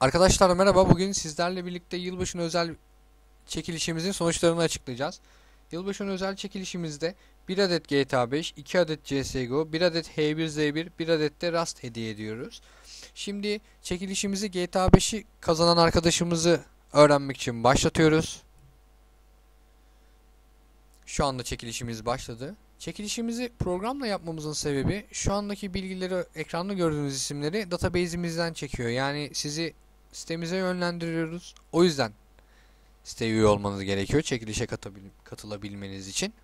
Arkadaşlar merhaba. Bugün sizlerle birlikte yılbaşına özel çekilişimizin sonuçlarını açıklayacağız. Yılbaşına özel çekilişimizde 1 adet GTA 5, 2 adet CSGO, 1 adet H1Z1, 1 adet de Rust hediye ediyoruz. Şimdi çekilişimizi GTA 5'i kazanan arkadaşımızı öğrenmek için başlatıyoruz. Şu anda çekilişimiz başladı. Çekilişimizi programla yapmamızın sebebi şu andaki bilgileri ekranda gördüğünüz isimleri database'imizden çekiyor. Yani sizi sitemize yönlendiriyoruz. O yüzden siteye üye olmanız gerekiyor çekilişe katılabilmeniz için.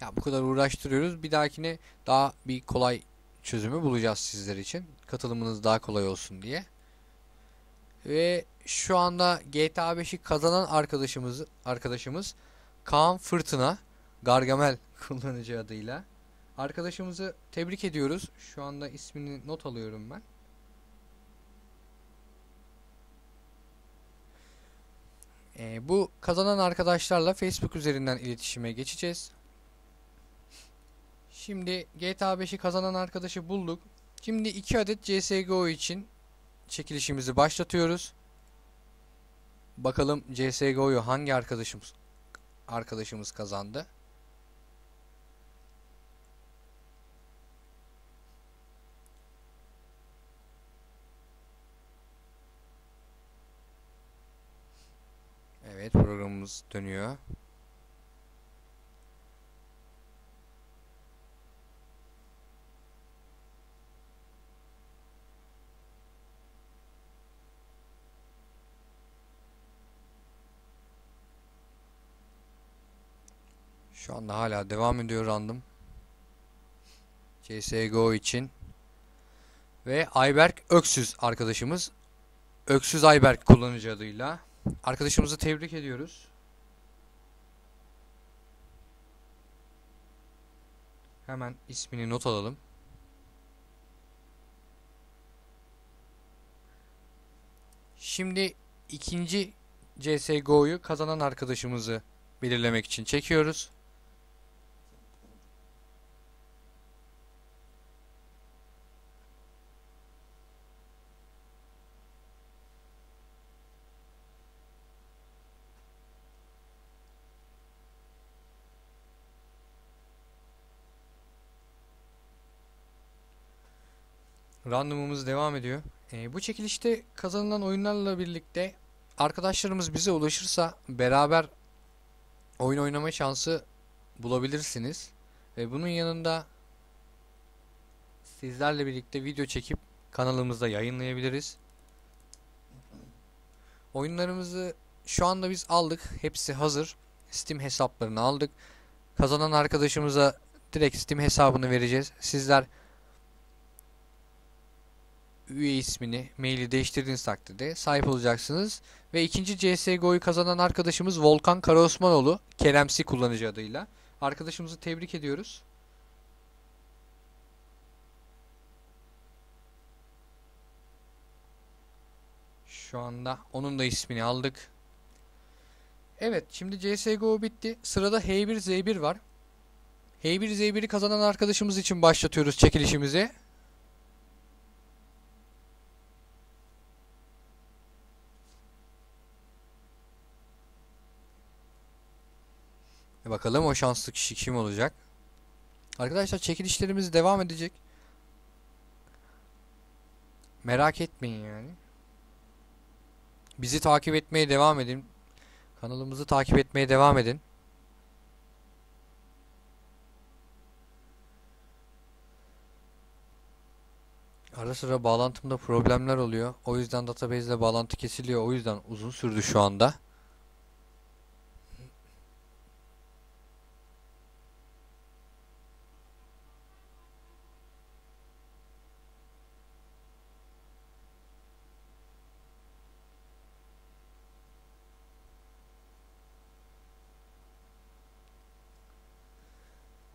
Ya bu kadar uğraştırıyoruz. Bir dahakine daha bir kolay çözümü bulacağız sizler için. Katılımınız daha kolay olsun diye. Ve şu anda GTA 5'i kazanan arkadaşımız arkadaşımız Kaan Fırtına Gargamel kullanıcı adıyla. Arkadaşımızı tebrik ediyoruz. Şu anda ismini not alıyorum ben. Ee, bu kazanan arkadaşlarla Facebook üzerinden iletişime geçeceğiz. Şimdi GTA 5'i kazanan arkadaşı bulduk. Şimdi 2 adet CSGO için çekilişimizi başlatıyoruz. Bakalım CSGO'yu hangi arkadaşımız arkadaşımız kazandı. Evet programımız dönüyor. Şu anda hala devam ediyor random. CSGO için. Ve Ayberk Öksüz arkadaşımız. Öksüz Ayberk kullanıcı adıyla. Arkadaşımızı tebrik ediyoruz. Hemen ismini not alalım. Şimdi ikinci CSGO'yu kazanan arkadaşımızı belirlemek için çekiyoruz. Randomumuz devam ediyor. Ee, bu çekilişte kazanılan oyunlarla birlikte arkadaşlarımız bize ulaşırsa beraber oyun oynama şansı bulabilirsiniz. Ve bunun yanında sizlerle birlikte video çekip kanalımızda yayınlayabiliriz. Oyunlarımızı şu anda biz aldık. Hepsi hazır. Steam hesaplarını aldık. Kazanan arkadaşımıza direkt Steam hesabını vereceğiz. Sizler üye ismini, maili değiştirdiğiniz takdirde sahip olacaksınız. Ve ikinci CSGO'yu kazanan arkadaşımız Volkan Karaosmanoğlu, Keremsi kullanıcı adıyla. Arkadaşımızı tebrik ediyoruz. Şu anda onun da ismini aldık. Evet, şimdi CSGO bitti. Sırada H1Z1 var. H1Z1'i kazanan arkadaşımız için başlatıyoruz çekilişimizi. E bakalım o şanslı kişi kim olacak? Arkadaşlar çekilişlerimiz devam edecek. Merak etmeyin yani. Bizi takip etmeye devam edin. Kanalımızı takip etmeye devam edin. Ara sıra bağlantımda problemler oluyor. O yüzden database ile bağlantı kesiliyor. O yüzden uzun sürdü şu anda.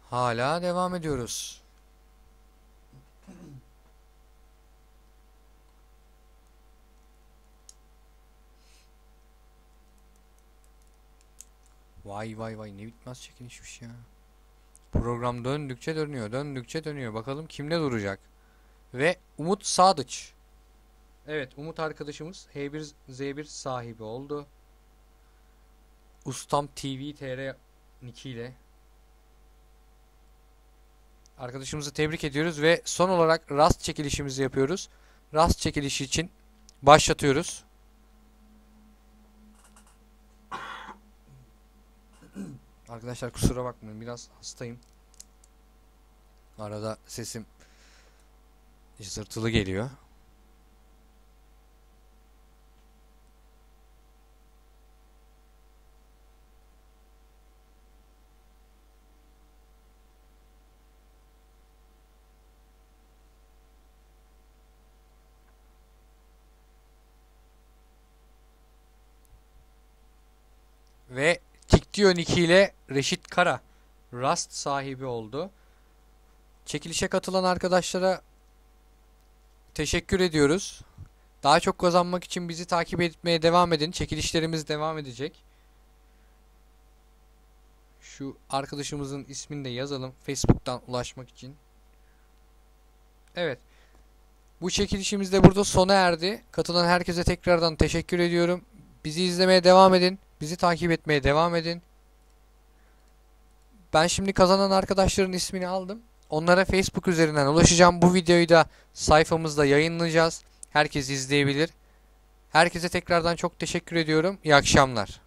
Hala devam ediyoruz. Vay vay vay ne bitmez çekilişmiş ya. Program döndükçe dönüyor, döndükçe dönüyor. Bakalım kimde duracak. Ve Umut Sadıç. Evet, Umut arkadaşımız H1Z1 sahibi oldu. Ustam TV TR nickiyle. Arkadaşımızı tebrik ediyoruz ve son olarak rast çekilişimizi yapıyoruz. Rast çekilişi için başlatıyoruz. Arkadaşlar kusura bakmayın biraz hastayım. Arada sesim zırtılı geliyor. Ve Tiktio Nick ile Reşit Kara Rust sahibi oldu. Çekilişe katılan arkadaşlara teşekkür ediyoruz. Daha çok kazanmak için bizi takip etmeye devam edin. Çekilişlerimiz devam edecek. Şu arkadaşımızın ismini de yazalım Facebook'tan ulaşmak için. Evet. Bu çekilişimiz de burada sona erdi. Katılan herkese tekrardan teşekkür ediyorum. Bizi izlemeye devam edin. Bizi takip etmeye devam edin. Ben şimdi kazanan arkadaşların ismini aldım. Onlara Facebook üzerinden ulaşacağım. Bu videoyu da sayfamızda yayınlayacağız. Herkes izleyebilir. Herkese tekrardan çok teşekkür ediyorum. İyi akşamlar.